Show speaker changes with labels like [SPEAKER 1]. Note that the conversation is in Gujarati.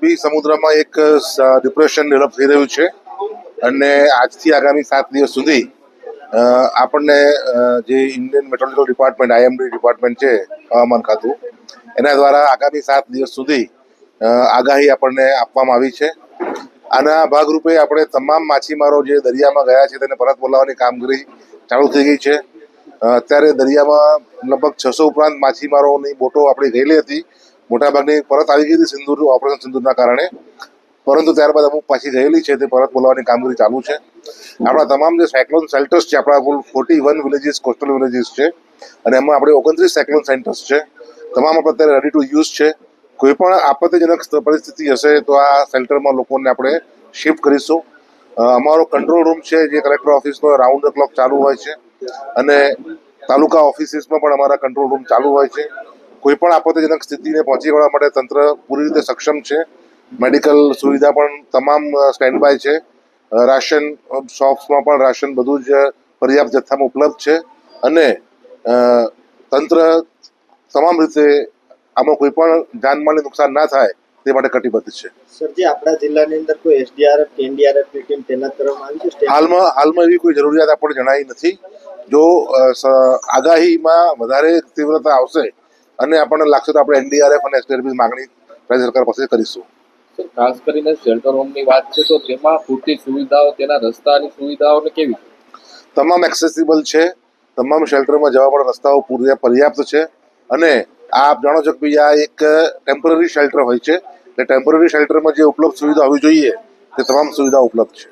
[SPEAKER 1] અરબી સમુદ્રમાં એક ડિપ્રેશન ડેવલપ થઈ રહ્યું છે. અને આજથી આગામી સાત દિવસ સુધી આપણને જે Indian meteorological department IMD department છે, હવામાન ખાતું, એના દ્વારા આગામી સાત દિવસ સુધી આગાહી આપણને આપવામાં આવી છે. આના ભાગરૂપે આપણે તમામ માછીમારો જે દરિયામાં ગયા છે, તેને પરત બોલાવવાની કામગીરી ચાલુ થઈ ગઈ છે. અત્યારે દરિયામાં લગભગ છસો ઉપરાંત માછીમારોની બોટો આપણી ગયેલી હતી. મોટાભાગની પરત આવી ગઈ હતી સિંદૂર, ઓપરેશન સિંદૂરના કારણે. પરંતુ ત્યારબાદ અમુક પાછી ગયેલી છે, તે પરત બોલાવવાની કામગીરી ચાલુ છે. આપણા તમામ જે સાયક્લોન સેલ્ટર્સ છે, આપણા કુલ forty one villages coastal villages છે. અને એમાં આપણે ઓગણત્રીસ સાયક્લોન સેન્ટર્સ છે. તમામ આપણે અત્યારે રેડી ટુ યુઝ છે. કોઈ પણ આપત્તિજનક સ્થ- પરિસ્થિતિ હશે, તો આ સેન્ટરમાં લોકોને આપણે શિફ્ટ કરીશું. અમારો કંટ્રોલ રૂમ છે, જે કલેક્ટર ઓફિસનો રાઉન્ડ ધ ક્લોક ચાલુ હોય છે. અને તાલુકા ઓફિસીસમાં પણ અમારા કંટ્રોલ રૂમ ચાલુ હોય છે. કોઈ પણ આપત્તિજનક સ્થિતિને પહોંચી વળવા માટે તંત્ર પૂરી રીતે સક્ષમ છે. મેડિકલ સુવિધા પણ તમામ સ્ટેન્ડ બાય છે. રાશન શોપ્સમાં પણ રાશન બધું જ પર્યાપ્ત જથ્થામાં ઉપલબ્ધ છે. અને તંત્ર તમામ રીતે આમાં કોઈ પણ જાનમાલને નુકસાન ના થાય તે માટે કટિબદ્ધ છે.
[SPEAKER 2] સરજી આપણા જિલ્લાની અંદર કોઈ એસડીઆરએફ કે એનડીઆરએફની ટીમ તૈનાત કરવામાં આવી છે?
[SPEAKER 1] હાલમાં હાલમાં એવી કોઈ જરૂરિયાત આપણને જણાઈ નથી. જો આગાહીમાં વધારે તીવ્રતા આવશે અને આપણને લાગશે તો આપણે એનડીઆરએફ અને એસડીઆરએફ માંગણી રાજ્ય સરકાર પાસે કરીશું.
[SPEAKER 3] ખાસ કરીને શેલ્ટર હોમની વાત છે તો તેમાં પૂરતી સુવિધાઓ તેના રસ્તાની સુવિધાઓને કેવી
[SPEAKER 1] તમામ એક્સેસિબલ છે. તમામ શેલ્ટરમાં જવા માટે રસ્તાઓ પૂર્યા પર્યાપ્ત છે. અને આપ જાણો છો કે આ એક ટેમ્પરરી શેલ્ટર હોય છે. એટલે ટેમ્પરરી શેલ્ટરમાં જે ઉપલબ્ધ સુવિધા હોવી જોઈએ તે તમામ સુવિધા ઉપલબ્ધ છે.